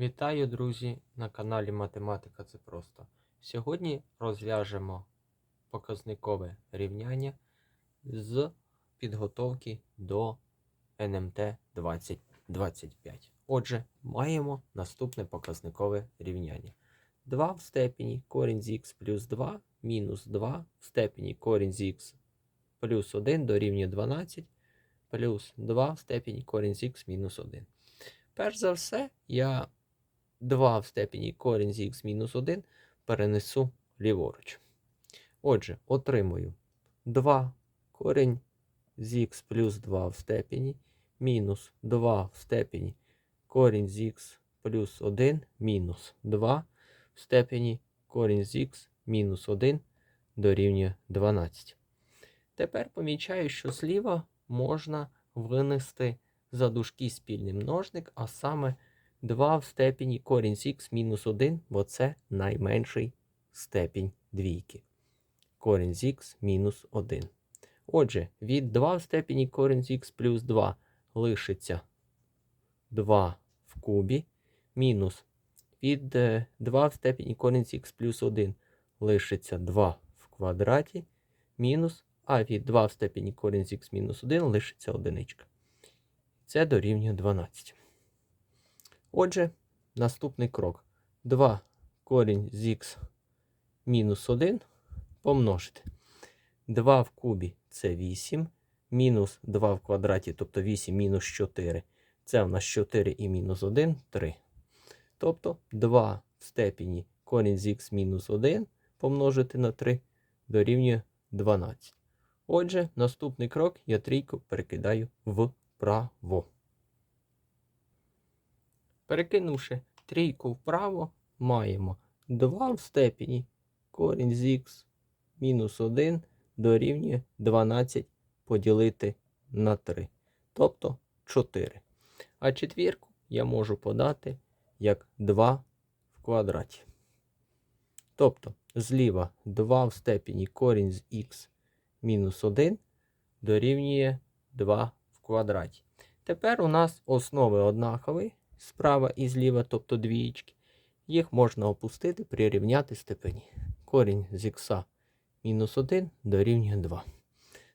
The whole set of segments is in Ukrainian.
Вітаю, друзі, на каналі Математика це просто. Сьогодні розв'яжемо показникове рівняння з підготовки до НМТ 2025. Отже, маємо наступне показникове рівняння. 2 в степені корінь з х плюс 2 мінус 2 в степені корінь з х плюс 1 дорівнює 12 плюс 2 в степені корінь з х мінус 1. Перш за все, я 2 в степені корінь з х мінус 1 перенесу ліворуч. Отже, отримую 2 корінь з х плюс 2 в степені мінус 2 в степені корінь з х плюс 1 мінус 2 в степені корінь з х мінус 1 дорівнює 12. Тепер помічаю, що зліва можна винести за дужки спільний множник, а саме 2 в степені корінь х мінус 1, бо це найменший степінь двійки. Корінь з х мінус 1. Отже, від 2 в степені корінь х плюс 2 лишиться 2 в кубі, мінус від е, 2 в степені корінь х плюс 1 лишиться 2 в квадраті, мінус, а від 2 в степені корінь з х мінус 1 лишиться одиничка. Це дорівнює 12. Отже, наступний крок. 2 корінь з х мінус 1 помножити. 2 в кубі це 8, мінус 2 в квадраті, тобто 8 мінус 4. Це у нас 4 і мінус 1 3. Тобто 2 в степені корінь з х мінус 1 помножити на 3 дорівнює 12. Отже, наступний крок я трійку перекидаю вправо. Перекинувши трійку вправо, маємо 2 в степені корінь з х мінус 1 дорівнює 12 поділити на 3, тобто 4. А четвірку я можу подати як 2 в квадраті. Тобто зліва 2 в степені корінь з х мінус 1 дорівнює 2 в квадраті. Тепер у нас основи однакові справа і зліва, тобто двієчки. Їх можна опустити, прирівняти степені. Корінь з х мінус 1 дорівнює 2.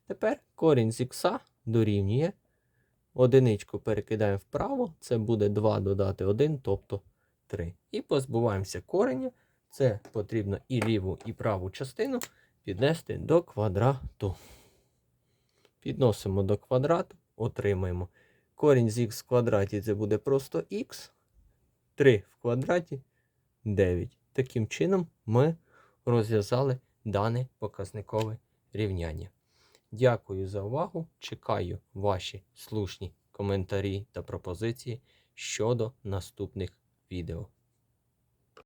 Тепер корінь з х дорівнює. Одиничку перекидаємо вправо, це буде 2 додати 1, тобто 3. І позбуваємося кореня. Це потрібно і ліву, і праву частину піднести до квадрату. Підносимо до квадрату, отримаємо. Корінь з х в квадраті це буде просто х. 3 в квадраті 9. Таким чином ми розв'язали дане показникове рівняння. Дякую за увагу. Чекаю ваші слушні коментарі та пропозиції щодо наступних відео.